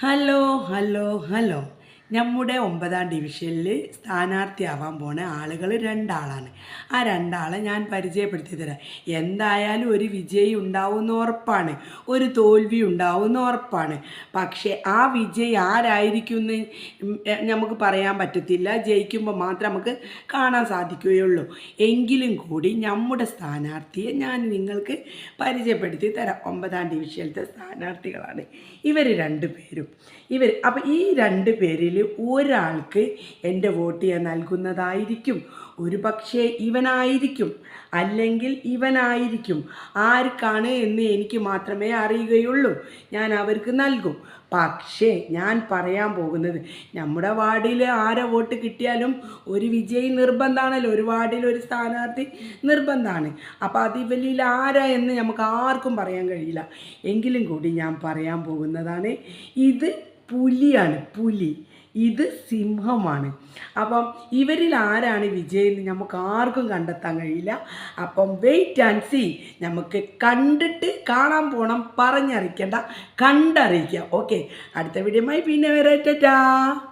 Hello hello hello നമ്മുടെ ഒമ്പതാം ഡിവിഷനിൽ സ്ഥാനാർത്ഥിയാവാൻ പോണ ആളുകൾ രണ്ടാളാണ്. ആ രണ്ടാളെ ഞാൻ പരിചയപ്പെടുത്തി തരാം എന്തായാലും ഒരു വിജയി ഉണ്ടാവുമെന്ന് ഉറപ്പാണ്. ഒരു തോൽവി ഉണ്ടാവുമെന്ന് ഉറപ്പാണ്. പക്ഷേ ആ വിജയി ആരായിരിക്കും എന്ന് നമുക്ക് പറയാൻ പറ്റത്തില്ല. ജയിക്കുമ്പോൾ മാത്രം നമുക്ക് കാണാൻ സാധിക്കുകയുള്ളൂ. എങ്കിലും കൂടി നമ്മുടെ സ്ഥാനാർത്ഥിയെ ഞാൻ നിങ്ങൾക്ക് പരിചയപ്പെടുത്തി തരാം ഒമ്പതാം ഡിവിഷനിലത്തെ സ്ഥാനാർത്ഥികളാണ്. ഇവർ രണ്ടു പേരും. ഇവർ അപ്പോൾ ഈ രണ്ട് പേരിൽ ഒരാൾക്ക് എന്റെ വോട്ട് ഞാൻ നൽകുന്നതായിരിക്കും. ഒരു പക്ഷേ ഇവനായിരിക്കും അല്ലെങ്കിൽ ഇവനായിരിക്കും. ആർക്കാണ് എന്ന് എനിക്ക് മാത്രമേ അറിയുകയുള്ളൂ. ഞാൻ അവർക്ക് നൽകും. പക്ഷേ ഞാൻ പറയാൻ പോകുന്നത് നമ്മുടെ വാർഡിൽ ആരെ വോട്ട് കിട്ടിയാലും ഒരു വിജയി നിർബന്ധമാണല്ലോ. ഒരു വാർഡിൽ ഒരു സ്ഥാനാർത്ഥി നിർബന്ധമാണ്. അപ്പോൾ അത് ഇവലിൽ ആരാ എന്ന് നമുക്ക് ആർക്കും പറയാൻ കഴിയില്ല. എങ്കിലും കൂടി ഞാൻ പറയാൻ പോകുന്നതാണ് ഇത് പുലിയാണ്. പുലി. ഇത് സിംഹമാണ്. അപ്പം ഇവരിൽ ആരാണ് വിജയെന്ന് നമുക്ക് ആർക്കും കണ്ടെത്താൻ കഴിയില്ല. അപ്പം വെയിറ്റ് ആൻഡ് സി നമുക്ക് കണ്ടിട്ട് കാണാൻ പോകണം പറഞ്ഞറിയിക്കേണ്ട കണ്ടറിയിക്കുക ഓക്കെ അടുത്ത വീഡിയോമായി പിന്നെ വരട്ടാ